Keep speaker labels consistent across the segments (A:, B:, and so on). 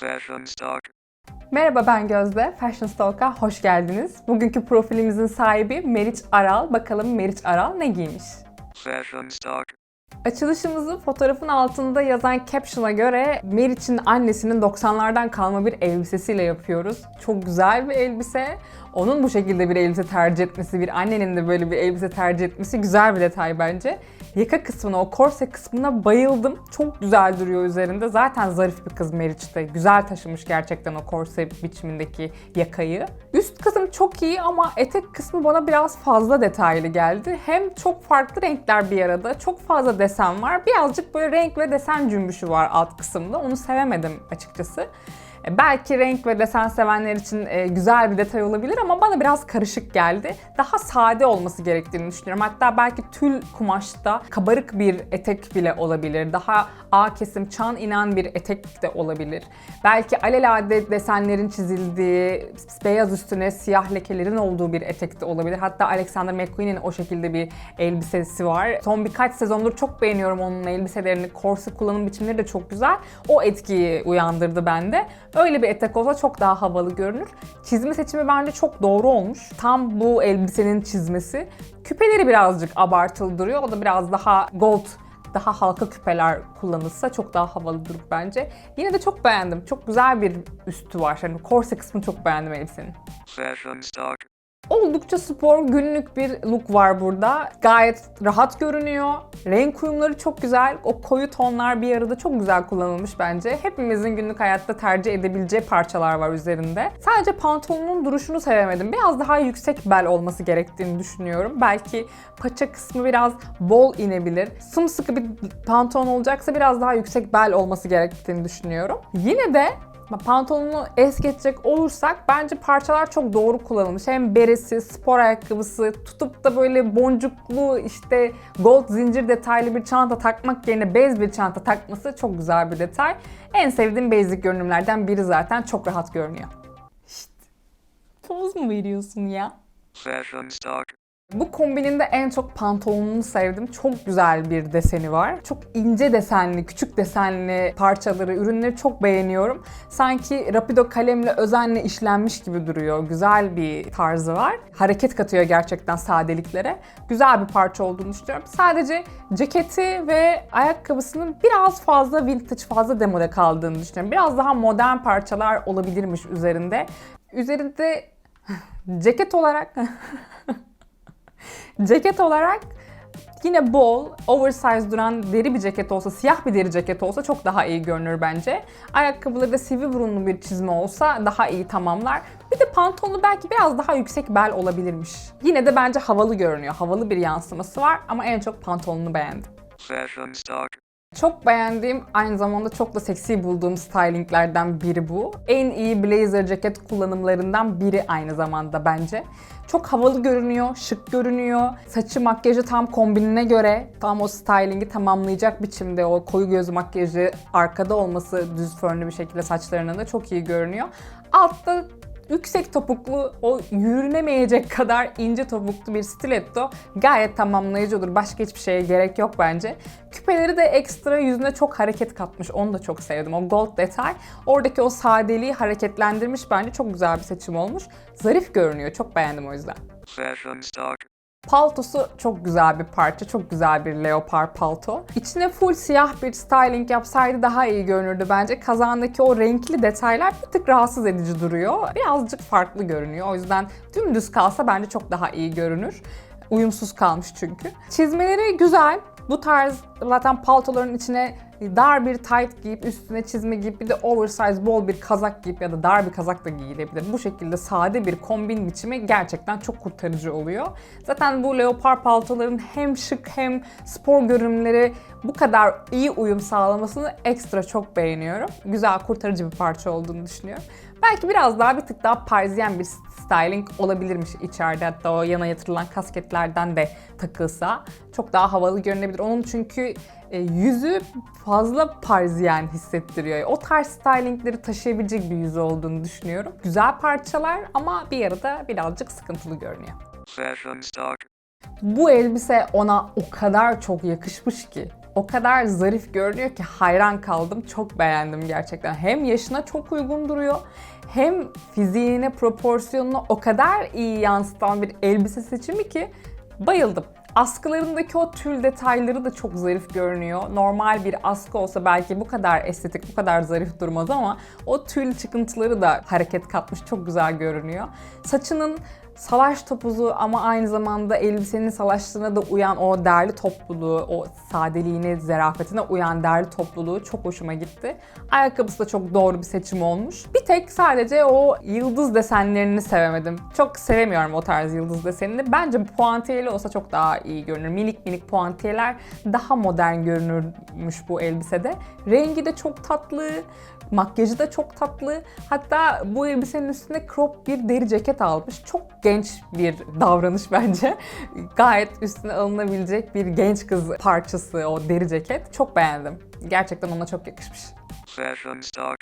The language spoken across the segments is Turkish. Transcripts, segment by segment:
A: Fashion Stock.
B: Merhaba ben Gözde. Fashion Stock'a hoş geldiniz. Bugünkü profilimizin sahibi Meriç Aral. Bakalım Meriç Aral ne giymiş?
A: Fashion Stock.
B: Açılışımızı fotoğrafın altında yazan caption'a göre Meriç'in annesinin 90'lardan kalma bir elbisesiyle yapıyoruz. Çok güzel bir elbise. Onun bu şekilde bir elbise tercih etmesi, bir annenin de böyle bir elbise tercih etmesi güzel bir detay bence. Yaka kısmına, o korse kısmına bayıldım. Çok güzel duruyor üzerinde. Zaten zarif bir kız Meriç'te. Güzel taşımış gerçekten o korse biçimindeki yakayı. Üst kısım çok iyi ama etek kısmı bana biraz fazla detaylı geldi. Hem çok farklı renkler bir arada, çok fazla desen var. Birazcık böyle renk ve desen cümbüşü var alt kısımda. Onu sevemedim açıkçası. E, Belki renk ve desen sevenler için e, güzel bir detay olabilir ama bana biraz karışık geldi. Daha sade olması gerektiğini düşünüyorum. Hatta belki tül kumaşta kabarık bir etek bile olabilir. Daha A kesim çan inen bir etek de olabilir. Belki alelade desenlerin çizildiği, beyaz üstüne siyah lekelerin olduğu bir etek de olabilir. Hatta Alexander McQueen'in o şekilde bir elbisesi var. Son birkaç sezondur çok beğeniyorum onun elbiselerini. Korse kullanım biçimleri de çok güzel. O etkiyi uyandırdı bende. Öyle bir etek olsa çok daha havalı görünür. Çizme seçimi bence çok doğru olmuş. Tam bu elbisenin çizmesi. Küpeleri birazcık abartılı duruyor. O da biraz daha gold daha halka küpeler kullanılsa çok daha havalı durur bence. Yine de çok beğendim. Çok güzel bir üstü var. Yani korse kısmını çok beğendim elbisenin.
A: Fashion Stock.
B: Oldukça spor, günlük bir look var burada. Gayet rahat görünüyor. Renk uyumları çok güzel. O koyu tonlar bir arada çok güzel kullanılmış bence. Hepimizin günlük hayatta tercih edebileceği parçalar var üzerinde. Sadece pantolonun duruşunu sevemedim. Biraz daha yüksek bel olması gerektiğini düşünüyorum. Belki paça kısmı biraz bol inebilir. Sımsıkı bir pantolon olacaksa biraz daha yüksek bel olması gerektiğini düşünüyorum. Yine de Pantolonu es geçecek olursak bence parçalar çok doğru kullanılmış. Hem beresi, spor ayakkabısı, tutup da böyle boncuklu işte gold zincir detaylı bir çanta takmak yerine bez bir çanta takması çok güzel bir detay. En sevdiğim basic görünümlerden biri zaten çok rahat görünüyor. Şşt, poz mu veriyorsun ya?
A: Fashion Stock.
B: Bu kombinin de en çok pantolonunu sevdim. Çok güzel bir deseni var. Çok ince desenli, küçük desenli parçaları, ürünleri çok beğeniyorum. Sanki rapido kalemle özenle işlenmiş gibi duruyor. Güzel bir tarzı var. Hareket katıyor gerçekten sadeliklere. Güzel bir parça olduğunu düşünüyorum. Sadece ceketi ve ayakkabısının biraz fazla vintage, fazla demode kaldığını düşünüyorum. Biraz daha modern parçalar olabilirmiş üzerinde. Üzerinde ceket olarak Ceket olarak yine bol, oversize duran deri bir ceket olsa, siyah bir deri ceket olsa çok daha iyi görünür bence. Ayakkabıları da sivri burunlu bir çizme olsa daha iyi tamamlar. Bir de pantolonu belki biraz daha yüksek bel olabilirmiş. Yine de bence havalı görünüyor. Havalı bir yansıması var ama en çok pantolonunu beğendim. Çok beğendiğim, aynı zamanda çok da seksi bulduğum stylinglerden biri bu. En iyi blazer ceket kullanımlarından biri aynı zamanda bence. Çok havalı görünüyor, şık görünüyor. Saçı, makyajı tam kombinine göre tam o stylingi tamamlayacak biçimde o koyu göz makyajı arkada olması düz fönlü bir şekilde saçlarının da çok iyi görünüyor. Altta yüksek topuklu, o yürünemeyecek kadar ince topuklu bir stiletto gayet tamamlayıcı olur. Başka hiçbir şeye gerek yok bence. Küpeleri de ekstra yüzüne çok hareket katmış. Onu da çok sevdim. O gold detay oradaki o sadeliği hareketlendirmiş bence. Çok güzel bir seçim olmuş. Zarif görünüyor. Çok beğendim o yüzden.
A: Fashion.
B: Paltosu çok güzel bir parça. Çok güzel bir leopar palto. İçine full siyah bir styling yapsaydı daha iyi görünürdü bence. Kazağındaki o renkli detaylar bir tık rahatsız edici duruyor. Birazcık farklı görünüyor. O yüzden dümdüz kalsa bence çok daha iyi görünür. Uyumsuz kalmış çünkü. Çizmeleri güzel. Bu tarz zaten paltoların içine dar bir tight giyip üstüne çizme giyip bir de oversize bol bir kazak giyip ya da dar bir kazak da giyilebilir. Bu şekilde sade bir kombin biçimi gerçekten çok kurtarıcı oluyor. Zaten bu leopar paltoların hem şık hem spor görünümleri bu kadar iyi uyum sağlamasını ekstra çok beğeniyorum. Güzel kurtarıcı bir parça olduğunu düşünüyorum. Belki biraz daha bir tık daha parisyen bir styling olabilirmiş içeride. Hatta o yana yatırılan kasketlerden de takılsa çok daha havalı görünebilir. Onun çünkü e, yüzü fazla parisyen hissettiriyor. O tarz stylingleri taşıyabilecek bir yüzü olduğunu düşünüyorum. Güzel parçalar ama bir arada birazcık sıkıntılı görünüyor. Bu elbise ona o kadar çok yakışmış ki. O kadar zarif görünüyor ki hayran kaldım. Çok beğendim gerçekten. Hem yaşına çok uygun duruyor hem fiziğine, proporsiyonuna o kadar iyi yansıtan bir elbise seçimi ki bayıldım. Askılarındaki o tül detayları da çok zarif görünüyor. Normal bir askı olsa belki bu kadar estetik, bu kadar zarif durmaz ama o tül çıkıntıları da hareket katmış, çok güzel görünüyor. Saçının salaş topuzu ama aynı zamanda elbisenin salaşlığına da uyan o derli topluluğu, o sadeliğine, zerafetine uyan derli topluluğu çok hoşuma gitti. Ayakkabısı da çok doğru bir seçim olmuş. Bir tek sadece o yıldız desenlerini sevemedim. Çok sevemiyorum o tarz yıldız desenini. Bence puantiyeli olsa çok daha iyi görünür. Minik minik puantiyeler daha modern görünürmüş bu elbisede. Rengi de çok tatlı. Makyajı da çok tatlı. Hatta bu elbisenin üstüne crop bir deri ceket almış. Çok genç bir davranış bence. Gayet üstüne alınabilecek bir genç kız parçası o deri ceket. Çok beğendim. Gerçekten ona çok yakışmış.
A: Fashion stock.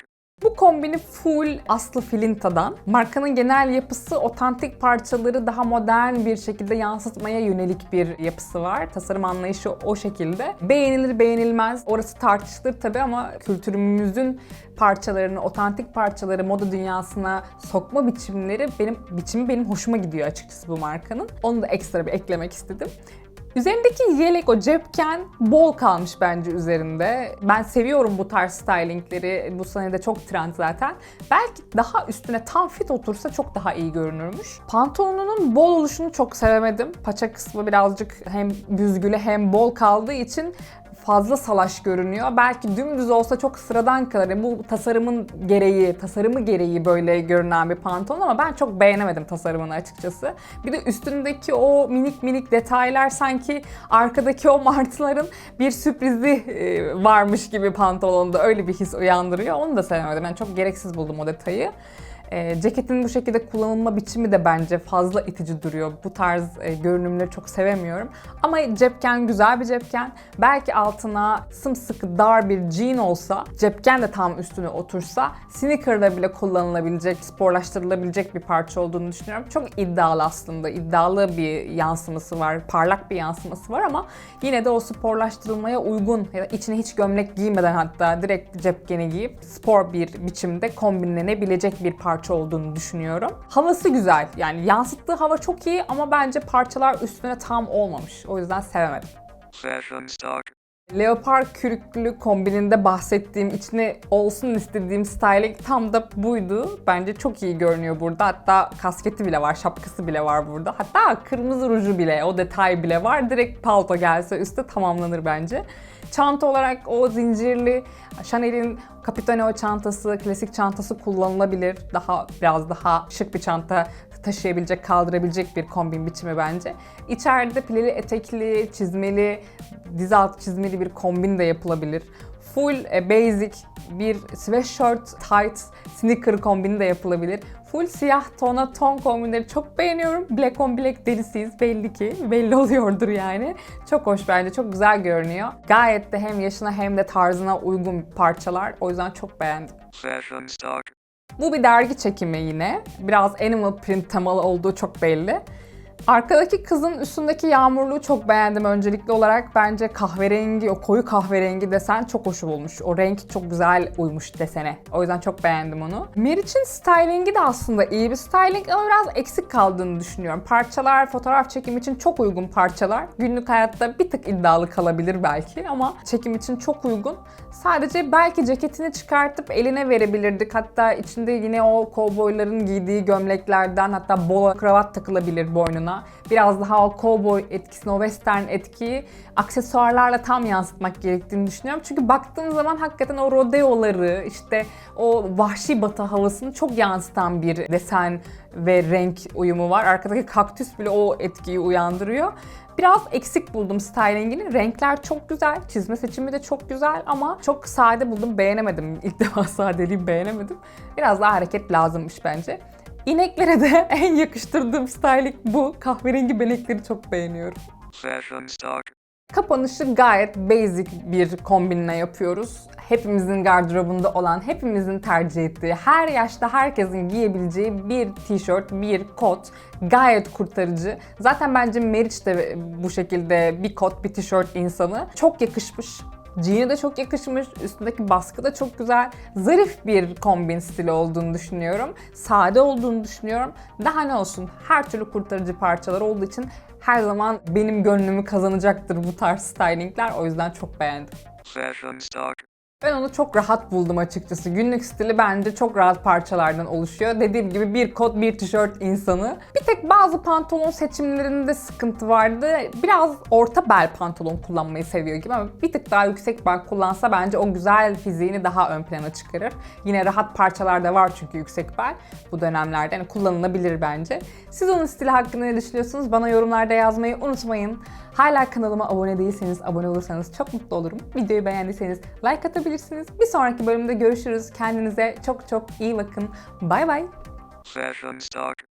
B: Bu kombini full Aslı Filinta'dan. Markanın genel yapısı otantik parçaları daha modern bir şekilde yansıtmaya yönelik bir yapısı var. Tasarım anlayışı o şekilde. Beğenilir beğenilmez orası tartışılır tabii ama kültürümüzün parçalarını, otantik parçaları moda dünyasına sokma biçimleri benim biçimi benim hoşuma gidiyor açıkçası bu markanın. Onu da ekstra bir eklemek istedim. Üzerindeki yelek, o cepken bol kalmış bence üzerinde. Ben seviyorum bu tarz stylingleri. Bu sene de çok trend zaten. Belki daha üstüne tam fit otursa çok daha iyi görünürmüş. Pantolonunun bol oluşunu çok sevemedim. Paça kısmı birazcık hem büzgülü hem bol kaldığı için fazla salaş görünüyor. Belki dümdüz olsa çok sıradan kalır. Yani bu tasarımın gereği, tasarımı gereği böyle görünen bir pantolon ama ben çok beğenemedim tasarımını açıkçası. Bir de üstündeki o minik minik detaylar sanki arkadaki o martıların bir sürprizi e, varmış gibi pantolonda öyle bir his uyandırıyor. Onu da sevemedim. Ben çok gereksiz buldum o detayı. E, ceketin bu şekilde kullanılma biçimi de bence fazla itici duruyor. Bu tarz e, görünümleri çok sevemiyorum. Ama cepken güzel bir cepken. Belki altına sımsıkı dar bir jean olsa, cepken de tam üstüne otursa, sneaker'da bile kullanılabilecek, sporlaştırılabilecek bir parça olduğunu düşünüyorum. Çok iddialı aslında. iddialı bir yansıması var, parlak bir yansıması var ama yine de o sporlaştırılmaya uygun ya da içine hiç gömlek giymeden hatta direkt cepkeni giyip spor bir biçimde kombinlenebilecek bir parça olduğunu düşünüyorum. Havası güzel. Yani yansıttığı hava çok iyi ama bence parçalar üstüne tam olmamış. O yüzden sevemedim.
A: Fashion stock.
B: Leopar kürklü kombininde bahsettiğim, içine olsun istediğim styling tam da buydu. Bence çok iyi görünüyor burada. Hatta kasketi bile var, şapkası bile var burada. Hatta kırmızı ruju bile, o detay bile var. Direkt palto gelse üstte tamamlanır bence. Çanta olarak o zincirli Chanel'in Capitaneo çantası, klasik çantası kullanılabilir. Daha biraz daha şık bir çanta taşıyabilecek, kaldırabilecek bir kombin biçimi bence. İçeride pileli, etekli, çizmeli, diz altı çizmeli bir kombin de yapılabilir. Full e, basic bir sweatshirt, tight, sneaker kombini de yapılabilir. Full siyah tona ton kombinleri çok beğeniyorum. Black on black delisiyiz belli ki. Belli oluyordur yani. Çok hoş bence. Çok güzel görünüyor. Gayet de hem yaşına hem de tarzına uygun parçalar. O yüzden çok beğendim.
A: Fashion stock.
B: Bu bir dergi çekimi yine. Biraz animal print temalı olduğu çok belli. Arkadaki kızın üstündeki yağmurluğu çok beğendim öncelikli olarak. Bence kahverengi, o koyu kahverengi desen çok hoş bulmuş. O renk çok güzel uymuş desene. O yüzden çok beğendim onu. Meriç'in stylingi de aslında iyi bir styling ama biraz eksik kaldığını düşünüyorum. Parçalar fotoğraf çekim için çok uygun parçalar. Günlük hayatta bir tık iddialı kalabilir belki ama çekim için çok uygun. Sadece belki ceketini çıkartıp eline verebilirdik. Hatta içinde yine o kovboyların giydiği gömleklerden hatta bol kravat takılabilir boynuna. Biraz daha o kovboy etkisini, o western etkiyi aksesuarlarla tam yansıtmak gerektiğini düşünüyorum. Çünkü baktığım zaman hakikaten o rodeoları, işte o vahşi batı havasını çok yansıtan bir desen ve renk uyumu var. Arkadaki kaktüs bile o etkiyi uyandırıyor. Biraz eksik buldum stylingini. Renkler çok güzel, çizme seçimi de çok güzel ama çok sade buldum, beğenemedim. İlk defa sadeliği beğenemedim. Biraz daha hareket lazımmış bence. İneklere de en yakıştırdığım styling bu. Kahverengi benekleri çok beğeniyorum.
A: Fashion stock.
B: Kapanışı gayet basic bir kombinle yapıyoruz. Hepimizin gardırobunda olan, hepimizin tercih ettiği, her yaşta herkesin giyebileceği bir tişört, bir kot gayet kurtarıcı. Zaten bence Meriç de bu şekilde bir kot, bir tişört insanı. Çok yakışmış. Jean'e de çok yakışmış. Üstündeki baskı da çok güzel. Zarif bir kombin stili olduğunu düşünüyorum. Sade olduğunu düşünüyorum. Daha ne olsun her türlü kurtarıcı parçalar olduğu için her zaman benim gönlümü kazanacaktır bu tarz stylingler. O yüzden çok beğendim.
A: Fashion stock.
B: Ben onu çok rahat buldum açıkçası. Günlük stili bence çok rahat parçalardan oluşuyor. Dediğim gibi bir kot, bir tişört insanı. Bir tek bazı pantolon seçimlerinde sıkıntı vardı. Biraz orta bel pantolon kullanmayı seviyor gibi ama bir tık daha yüksek bel kullansa bence o güzel fiziğini daha ön plana çıkarır. Yine rahat parçalar da var çünkü yüksek bel bu dönemlerde. Yani kullanılabilir bence. Siz onun stili hakkında ne düşünüyorsunuz? Bana yorumlarda yazmayı unutmayın. Hala kanalıma abone değilseniz abone olursanız çok mutlu olurum. Videoyu beğendiyseniz like atabilirsiniz. Bir sonraki bölümde görüşürüz. Kendinize çok çok iyi bakın. Bay bay.
A: Fashion stock.